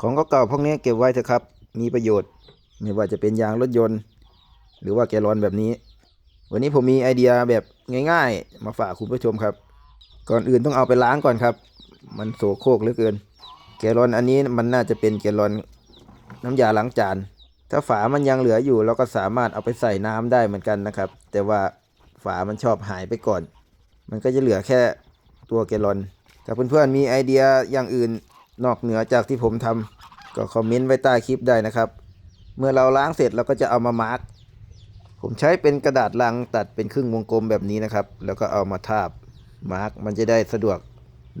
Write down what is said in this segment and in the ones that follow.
ของเก่าๆพวกนี้เก็บไว้เถอะครับ มีประโยชน์ ไม่ว่าจะเป็นยางรถยนต์ หรือว่าแกลอนแบบนี้ วันนี้ผมมีไอเดียแบบง่าย ๆ มาฝากคุณผู้ชมครับ ก่อนอื่นต้องเอาไปล้างก่อนครับ มันโสโครกเหลือเกิน แกลอนอันนี้มันน่าจะเป็นแกลอนน้ำยาล้างจาน ถ้าฝามันยังเหลืออยู่ เราก็สามารถเอาไปใส่น้ำได้เหมือนกันนะครับ แต่ว่าฝามันชอบหายไปก่อน มันก็จะเหลือแค่ตัวแกลอน ถ้าเพื่อนๆมีไอเดียอย่างอื่น นอกเหนือจากที่ผมทำก็คอมเมนต์ไว้ใต้คลิปได้นะครับ เมื่อเราล้างเสร็จเราก็จะเอามามาร์กผมใช้เป็นกระดาษลังตัดเป็นครึ่งวงกลมแบบนี้นะครับ แล้วก็เอามาทาบมาร์กมันจะได้สะดวก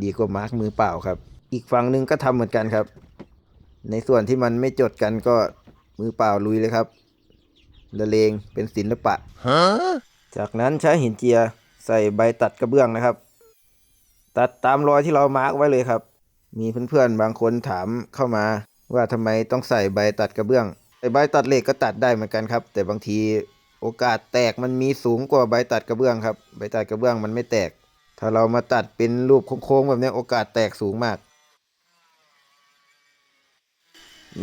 ดีกว่ามาร์กมือเปล่าครับ อีกฝั่งหนึ่งก็ทำเหมือนกันครับ ในส่วนที่มันไม่จดกันก็มือเปล่าลุยเลยครับละเลงเป็นศิลปะ จากนั้นใช้หินเจียใส่ใบตัดกระเบื้องนะครับ ตัดตามรอยที่เรามาร์กไว้เลยครับ มีเพื่อนๆบางคนถามเข้ามาว่าทำไมต้องใส่ใบตัดกระเบื้องใบตัดเหล็กก็ตัดได้เหมือนกันครับ แต่บางทีโอกาสแตกมันมีสูงกว่าใบตัดกระเบื้องครับ ใบตัดกระเบื้องมันไม่แตก ถ้าเรามาตัดเป็นรูปโค้งๆแบบนี้โอกาสแตกสูงมาก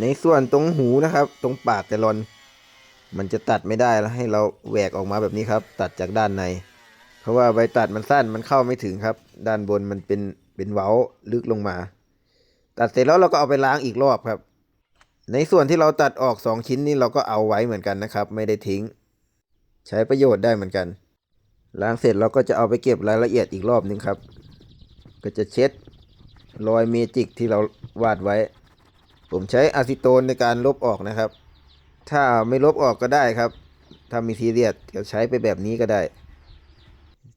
ในส่วนตรงหูนะครับ ตรงปากแกลลอน มันจะตัดไม่ได้แล้วให้เราแหวกออกมาแบบนี้ครับ ตัดจากด้านใน เพราะว่าใบตัดมันสั้นมันเข้าไม่ถึงครับ ด้านบนมันเป็นเป็นเว้าลึกลงมา ตัดเสร็จแล้วเราก็เอาไปล้างอีกรอบครับ ในส่วนที่เราตัดออกสองชิ้นนี้เราก็เอาไว้เหมือนกันนะครับ ไม่ได้ทิ้ง ใช้ประโยชน์ได้เหมือนกัน ล้างเสร็จเราก็จะเอาไปเก็บรายละเอียดอีกรอบนึงครับ ก็จะเช็ดรอยเมจิกที่เราวาดไว้ ผมใช้อะซิโตนในการลบออกนะครับ ถ้าไม่ลบออกก็ได้ครับ ถ้ามีซีเรียสก็ใช้ไปแบบนี้ก็ได้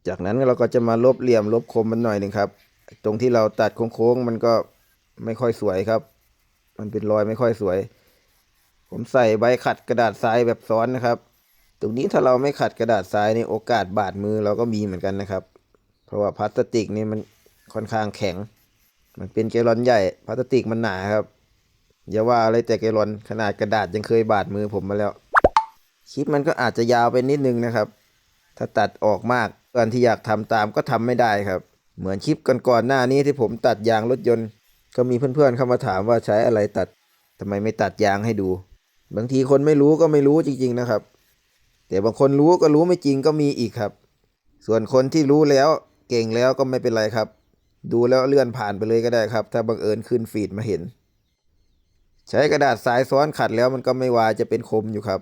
จากนั้นเราก็จะมาลบเหลี่ยมลบคมมันหน่อยหนึ่งครับ ตรงที่เราตัดโค้งๆมันก็ ไม่ค่อยสวยครับ มันเป็นรอยไม่ค่อยสวย ผมใส่ใบขัดกระดาษทรายแบบซ้อนนะครับ ตรงนี้ถ้าเราไม่ขัดกระดาษทรายนี่โอกาสบาดมือเราก็มีเหมือนกันนะครับ เพราะว่าพลาสติกนี่มันค่อนข้างแข็ง มันเป็นแกลอนใหญ่พลาสติกมันหนาครับอย่าว่าอะไรแต่แกลอนขนาดกระดาษยังเคยบาดมือผมมาแล้ว คลิปมันก็อาจจะยาวไปนิดนึงนะครับ ถ้าตัดออกมากเพื่อนที่อยากทำตามก็ทำไม่ได้ครับ เหมือนคลิปก่อนๆหน้านี้ที่ผมตัดยางรถยนต์ ก็มีเพื่อนๆเข้ามาถามว่าใช้อะไรตัดทำไมไม่ตัดยางให้ดู บางทีคนไม่รู้ก็ไม่รู้จริง ๆนะครับ แต่บางคนรู้ก็รู้ไม่จริงก็มีอีกครับ ส่วนคนที่รู้แล้วเก่งแล้วก็ไม่เป็นไรครับ ดูแล้วเลื่อนผ่านไปเลยก็ได้ครับ ถ้าบังเอิญขึ้นฟีดมาเห็น ใช้กระดาษทรายซ้อนขัดแล้วมันก็ไม่วาจะเป็นคมอยู่ครับ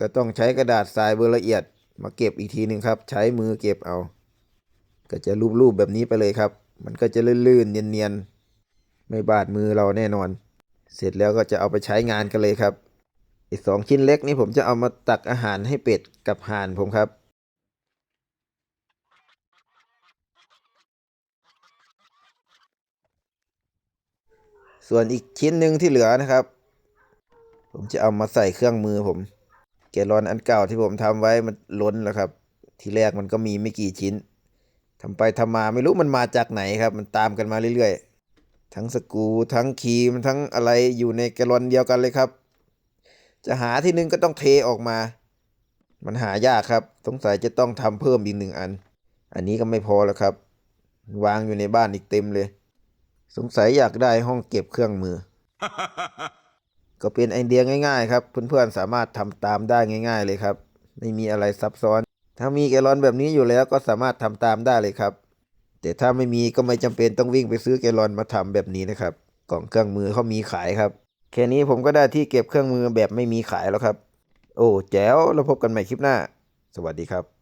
ก็ต้องใช้กระดาษทรายเบอร์ละเอียด มาเก็บอีกทีหนึ่งครับ ใช้มือเก็บเอา ก็จะรูปๆแบบนี้ไปเลยครับ มันก็จะลื่นๆเนียนๆ ไม่บาดมือเราแน่นอน เสร็จแล้วก็จะเอาไปใช้งานกันเลยครับอีกสองชิ้นเล็กนี้ผมจะเอามาตักอาหารให้เป็ดกับห่านผมครับ ส่วนอีกชิ้นหนึ่งที่เหลือนะครับ ผมจะเอามาใส่เครื่องมือผมแกลลอนอันเก่าที่ผมทำไว้มันล้นแล้วครับ ทีแรกมันก็มีไม่กี่ชิ้นทำไปทำมาไม่รู้มันมาจากไหนครับ มันตามกันมาเรื่อยๆ ทั้งสกูทั้งครีมทั้งอะไรอยู่ในแกลลอนเดียวกันเลยครับ จะหาที่นึงก็ต้องเทออกมา มันหายากครับ สงสัยจะต้องทำเพิ่มอีกหนึ่งอัน อันนี้ก็ไม่พอแล้วครับ วางอยู่ในบ้านอีกเต็มเลย สงสัยอยากได้ห้องเก็บเครื่องมือ ก็เป็นไอเดียง่ายๆครับ เพื่อนๆสามารถทำตามได้ง่าย ๆ เลยครับ ไม่มีอะไรซับซ้อน ถ้ามีแกลลอนแบบนี้อยู่แล้วก็สามารถทำตามได้เลยครับ แต่ถ้าไม่มีก็ไม่จำเป็นต้องวิ่งไปซื้อแกลอนมาทำแบบนี้นะครับ กล่องเครื่องมือเขามีขายครับ แค่นี้ผมก็ได้ที่เก็บเครื่องมือแบบไม่มีขายแล้วครับ โอ้แจ๋วแล้วพบกันใหม่คลิปหน้า สวัสดีครับ